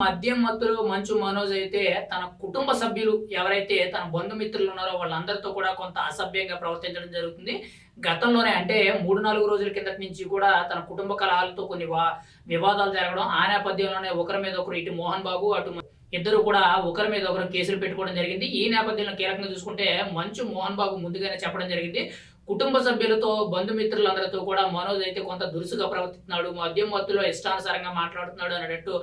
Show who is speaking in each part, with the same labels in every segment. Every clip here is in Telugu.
Speaker 1: మద్యం మత్తులు మంచు మనోజ్ అయితే తన కుటుంబ సభ్యులు ఎవరైతే తన బంధుమిత్రులు ఉన్నారో వాళ్ళందరితో కూడా కొంత అసభ్యంగా ప్రవర్తించడం జరుగుతుంది. గతంలోనే అంటే మూడు నాలుగు రోజుల కిందటి నుంచి కూడా తన కుటుంబ కలహాలతో కొన్ని వా- వివాదాలు జరగడం ఆ నేపథ్యంలోనే ఒకరి మీద ఒకరు ఇటు మోహన్ బాబు అటు ఇద్దరు కూడా ఒకరి మీద ఒకరు కేసులు పెట్టుకోవడం జరిగింది. ఈ నేపథ్యంలో కీలకంగా చూసుకుంటే మంచు మోహన్ బాబు ముందుగానే చెప్పడం జరిగింది. కుటుంబ సభ్యులతో బంధుమిత్రులందరితో కూడా మనోజ్ అయితే కొంత దురుసుగా ప్రవర్తిస్తున్నాడు మద్యం మత్తులో ఇష్టానుసారంగా మాట్లాడుతున్నాడు అనేటట్టు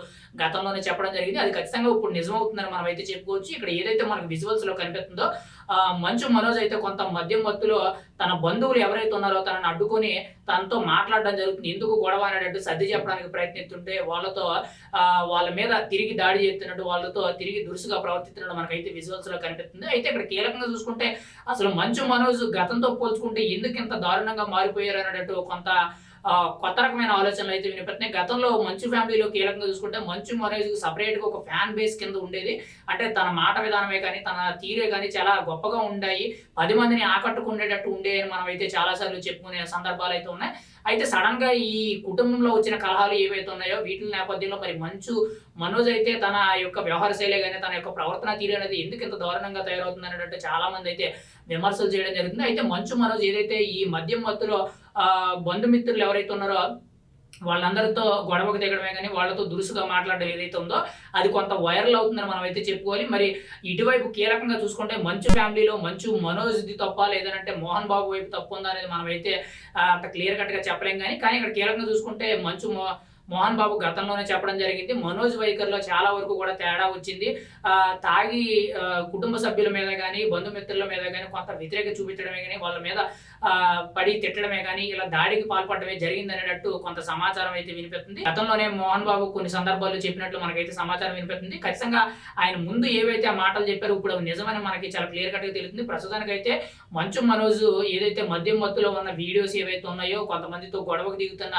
Speaker 1: గతంలోనే చెప్పడం జరిగింది. అది ఖచ్చితంగా ఇప్పుడు నిజమవుతుందని మనం అయితే చెప్పుకోవచ్చు. ఇక్కడ ఏదైతే మనకు విజువల్స్లో కనిపిస్తుందో ఆ, మంచు మనోజ్ అయితే కొంత మద్యం మత్తులో తన బంధువులు ఎవరైతే ఉన్నారో తనని అడ్డుకొని తనతో మాట్లాడడం జరుగుతుంది. ఎందుకు గొడవ అనేటట్టు సర్ది చెప్పడానికి ప్రయత్నిస్తుంటే వాళ్ళతో ఆ, వాళ్ళ మీద తిరిగి దాడి చేస్తున్నట్టు వాళ్ళతో తిరిగి దురుసుగా ప్రవర్తిస్తున్నట్టు మనకైతే విజువల్స్లో కనిపిస్తుంది. అయితే ఇక్కడ కీలకంగా చూసుకుంటే అసలు మంచు మనోజ్ గతంతో పోల్చుకుంటే ఎందుకు ఇంత దారుణంగా మారిపోయారు అనేటట్టు కొంత కొత్త రకమైన ఆలోచనలు అయితే వినిపిస్తున్నాయి గతంలో మంచు ఫ్యామిలీలో కీలకంగా చూసుకుంటే మంచు మనోజ్ సపరేట్గా ఒక ఫ్యాన్ బేస్ కింద ఉండేది. అంటే తన మాట విధానమే కానీ తన తీరే కానీ చాలా గొప్పగా ఉండాయి. పది మందిని ఆకట్టుకునేటట్టు ఉండే అని మనం అయితే చాలా సార్లు చెప్పుకునే సందర్భాలు అయితే ఉన్నాయి. అయితే సడన్గా ఈ కుటుంబంలో వచ్చిన కలహాలు ఏవైతే ఉన్నాయో వీటి నేపథ్యంలో మరి మంచు మనోజ్ అయితే తన యొక్క వ్యవహార శైలి కానీ తన యొక్క ప్రవర్తన తీరు అనేది ఎందుకు ఇంత దారుణంగా తయారవుతుంది అనేటట్టు చాలా మంది అయితే విమర్శలు చేయడం జరుగుతుంది. అయితే మంచు మనోజ్ ఏదైతే ఈ మద్యం మత్తులో బంధుమిత్రులు ఎవరైతే ఉన్నారో వాళ్ళందరితో గొడవకు దిగడమే కానీ వాళ్ళతో దురుసుగా మాట్లాడడం ఏదైతే ఉందో అది కొంత వైరల్ అవుతుందని మనం అయితే చెప్పుకోవాలి. మరి ఇటువైపు కీలకంగా చూసుకుంటే మంచు ఫ్యామిలీలో మంచు మనోజ్ది తప్ప లేదంటే మోహన్ బాబు వైపు తప్పు ఉందా అనేది మనం అయితే అంత క్లియర్ కట్గా చెప్పలేం కానీ కానీ ఇక్కడ కీలకంగా చూసుకుంటే మంచు మో- మోహన్ బాబు గతంలోనే చెప్పడం జరిగింది. మనోజ్ వైఖరిలో చాలా వరకు కూడా తేడా వచ్చింది. ఆ, తాగి కుటుంబ సభ్యుల మీద కానీ బంధుమిత్రుల మీద కానీ కొంత వ్యతిరేక చూపించడమే కానీ వాళ్ళ మీద పడి తిట్టడమే కానీ ఇలా దాడికి పాల్పడమే జరిగింది అనేటట్టు కొంత సమాచారం అయితే వినిపిస్తుంది. గతంలోనే మోహన్ బాబు కొన్ని సందర్భాల్లో చెప్పినట్లు మనకైతే సమాచారం వినిపిస్తుంది. ఖచ్చితంగా ఆయన ముందు ఏవైతే ఆ మాటలు చెప్పారో ఇప్పుడు నిజమని మనకి చాలా క్లియర్ కట్గా తెలుస్తుంది తెలుస్తుంది. ప్రస్తుతానికైతే మంచు మనోజ్ ఏదైతే మద్యం మత్తులో ఉన్న వీడియోస్ ఏవైతే ఉన్నాయో కొంతమందితో గొడవకు దిగుతున్న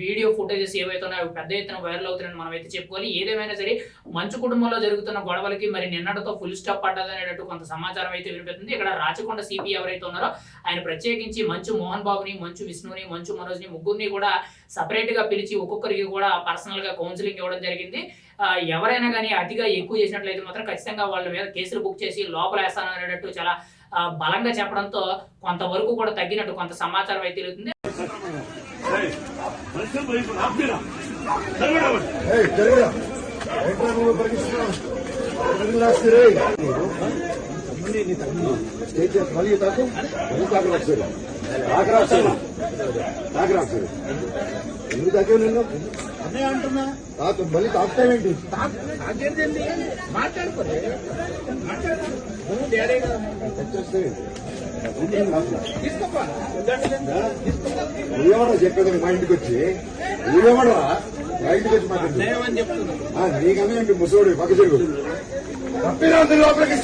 Speaker 1: వీడియో ఫుటేజెస్ ఏవైతున్నాయో పెద్ద ఎత్తున వైరల్ అవుతున్నాయని మనం అయితే చెప్పుకోవాలి. ఏదేమైనా సరే మంచు కుటుంబంలో జరుగుతున్న గొడవలకి మరి నిన్నటితో ఫుల్ స్టాప్ పడ్డది అనేటట్టు కొంత సమాచారం అయితే వినిపిస్తుంది. ఇక్కడ రాచకొండ సిపి ఎవరైతే ఉన్నారో ఆయన ప్రత్యేకించి మంచు మోహన్ బాబుని మంచు విష్ణుని మంచు మనోజ్ని ముగ్గురిని కూడా సపరేట్గా పిలిచి ఒక్కొక్కరికి కూడా పర్సనల్గా కౌన్సిలింగ్ ఇవ్వడం జరిగింది. ఎవరైనా కానీ అతిగా ఎక్కువ చేసినట్లయితే మాత్రం ఖచ్చితంగా వాళ్ళ మీద కేసులు బుక్ చేసి లోపల వేస్తాను అనేటట్టు చాలా బలంగా చెప్పడంతో కొంతవరకు కూడా తగ్గినట్టు కొంత సమాచారం అయితే
Speaker 2: పరిగిస్తున్నావు ఎందుకు తాకే నిన్ను?
Speaker 3: అదే అంటున్నా.
Speaker 2: మళ్ళీ తాకుతావేంటి
Speaker 3: నాకేంటండి మాట్లాడుకోలే మాట్లాడు నువ్వు డాడీ కదా.
Speaker 2: తెచ్చేస్తావేంటి
Speaker 3: తీసుకోపా.
Speaker 2: నువ్వేమన్నా చెప్పేది మా ఇంటికి వచ్చి? నువ్వేమన్నా మా ఇంటికి వచ్చి మాట్లాడు.
Speaker 3: నేనేమని చెప్తున్నా.
Speaker 2: నీకన్నా ముసోడు పక్క చెరుగు తప్పినా లోపలికి